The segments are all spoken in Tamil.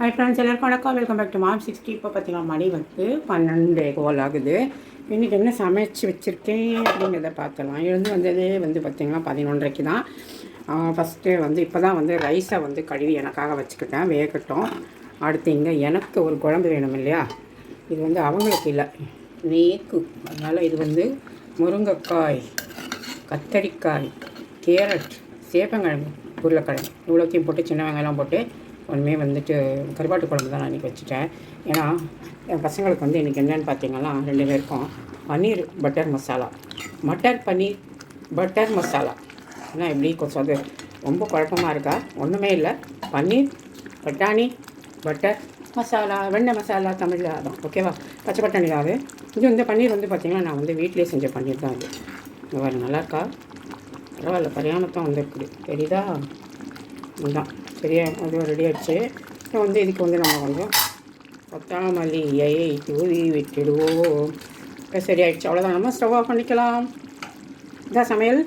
ஹை ஃப்ரெண்ட்ஸ் எல்லாருக்கும் வணக்கம். Welcome back to mom sixty இப்போ பார்த்தீங்கன்னா மணி வந்து பன்னெண்டு கோல் ஆகுது. இன்றைக்கி என்ன சமைச்சு வச்சுருக்கேன் அப்படிங்கிறத பார்க்கலாம். எழுந்து வந்ததே வந்து பார்த்திங்கன்னா பதினொன்றரைக்கு தான். ஃபஸ்ட்டு வந்து இப்போ தான் வந்து ரைஸை வந்து கழுவி எனக்காக வச்சுக்கிட்டேன் வேகட்டும். அடுத்து இங்கே எனக்கு ஒரு குழம்பு வேணும் இல்லையா? இது வந்து அவங்களுக்கு இல்லை நேக்கு. அதனால் இது வந்து முருங்கைக்காய் கத்தரிக்காய் கேரட் சேப்பங்கிழங்கு உருளைக்கிழங்கு. இவ்வளோத்தையும் போட்டு சின்ன வெங்காயம் போட்டு ஒன்றுமே வந்துட்டு கருவாட்டு குழம்பு தான் நான் இன்றைக்கி வச்சுட்டேன். ஏன்னா என் பசங்களுக்கு வந்து இன்றைக்கி என்னென்னு பார்த்தீங்கன்னா ரெண்டு பேருக்கும் பன்னீர் பட்டர் மசாலா. மட்டர் பன்னீர் பட்டர் மசாலா. ஆனால் எப்படி கொஞ்சம் அது ரொம்ப குழப்பமாக இருக்கா? ஒன்றுமே இல்லை. பன்னீர் பட்டாணி பட்டர் மசாலா வெண்ணெய் மசாலா தமிழில் அதான். ஓகேவா பச்சை பட்டாணி தான் அது. இது வந்து பன்னீர் வந்து பார்த்திங்கன்னா நான் வந்து வீட்டிலே செஞ்ச பன்னீர் தான் இது நல்லா இருக்கா? பரவாயில்ல பரியாமத்தான் வந்திருக்குது. தெரியுதா? இதுதான் சரியா அது ரெடி ஆச்சு இப்போ வந்து இதுக்கு வந்து நம்ம கொஞ்சம் கொத்தாமல்லியை தூவி விட்டுடுவோம். இப்போ சரியாயிடுச்சு அவ்வளோதான் நம்ம ஸ்டவ் ஆஃப் பண்ணிக்கலாம். இதான் சமையல்.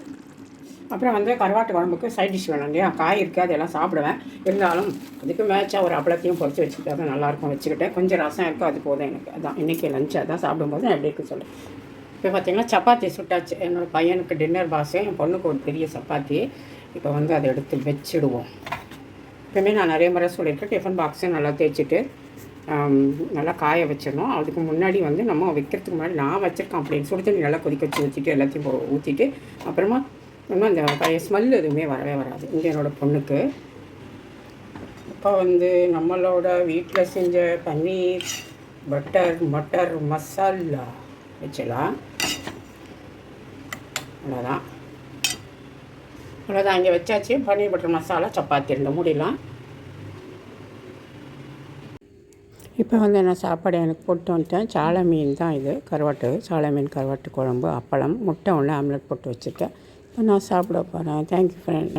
அப்புறம் வந்து கருவாட்டு குழம்புக்கு சைட் டிஷ் வேணும் இல்லையா? காய் இருக்குது அதெல்லாம் சாப்பிடுவேன். இருந்தாலும் அதுக்கு மேட்சாக ஒரு அப்பளத்தையும் பொறிச்சு வச்சுக்கிட்டா தான் நல்லாயிருக்கும் வச்சுக்கிட்டேன். கொஞ்சம் ரசம் இருக்கும் அது போதும் எனக்கு. அதான் இன்றைக்கி லஞ்ச் அதான் சாப்பிடும்போது நான் எப்படி இருக்குன்னு சொல்கிறேன் இப்போ பார்த்தீங்கன்னா சப்பாத்தி சுட்டாச்சு. என்னோடய பையனுக்கு டின்னர் பாஸு என் பொண்ணுக்கு ஒரு பெரிய சப்பாத்தி. இப்போ வந்து அதை எடுத்து வச்சிடுவோம். எப்பவுமே நான் நிறைய முறை சொல்லியிருக்கேன் டிஃபன் பாக்ஸை நல்லா தேய்ச்சிட்டு நல்லா காய வச்சிடணும். அதுக்கு முன்னாடி வந்து நம்ம வைக்கிறதுக்கு முன்னாடி நான் வச்சுருக்கேன் அப்படின்னு சுடு தண்ணி நல்லா கொதிக்க வச்சு ஊற்றிட்டு எல்லாத்தையும் ஊற்றிட்டு அப்புறமா இன்னும் அந்த பழைய ஸ்மெல் எதுவுமே வரவே வராது. இங்கே என்னோடய பொண்ணுக்கு. இப்போ வந்து நம்மளோட வீட்டில் செஞ்ச பன்னீர் பட்டர் மட்டர் மசாலா வச்சலாம். அவ்வளோதான் அவ்வளோதான் இங்கே வச்சாச்சு. பன்னீர் பட்டர் மசாலா சப்பாத்தி ரெண்டு மூடிலாம் இப்போ வந்து என்ன சாப்பாடு எனக்கு போட்டு வந்துட்டேன். சாலை மீன் தான் இது கருவாட்டு. சாலை மீன் கருவாட்டு குழம்பு அப்பளம் முட்டை ஒன்று ஆம்லெட் போட்டு வச்சுருக்கேன் இப்போ நான் சாப்பிட போகிறேன் தேங்க்யூ ஃப்ரெண்ட்